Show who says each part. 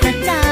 Speaker 1: ประจา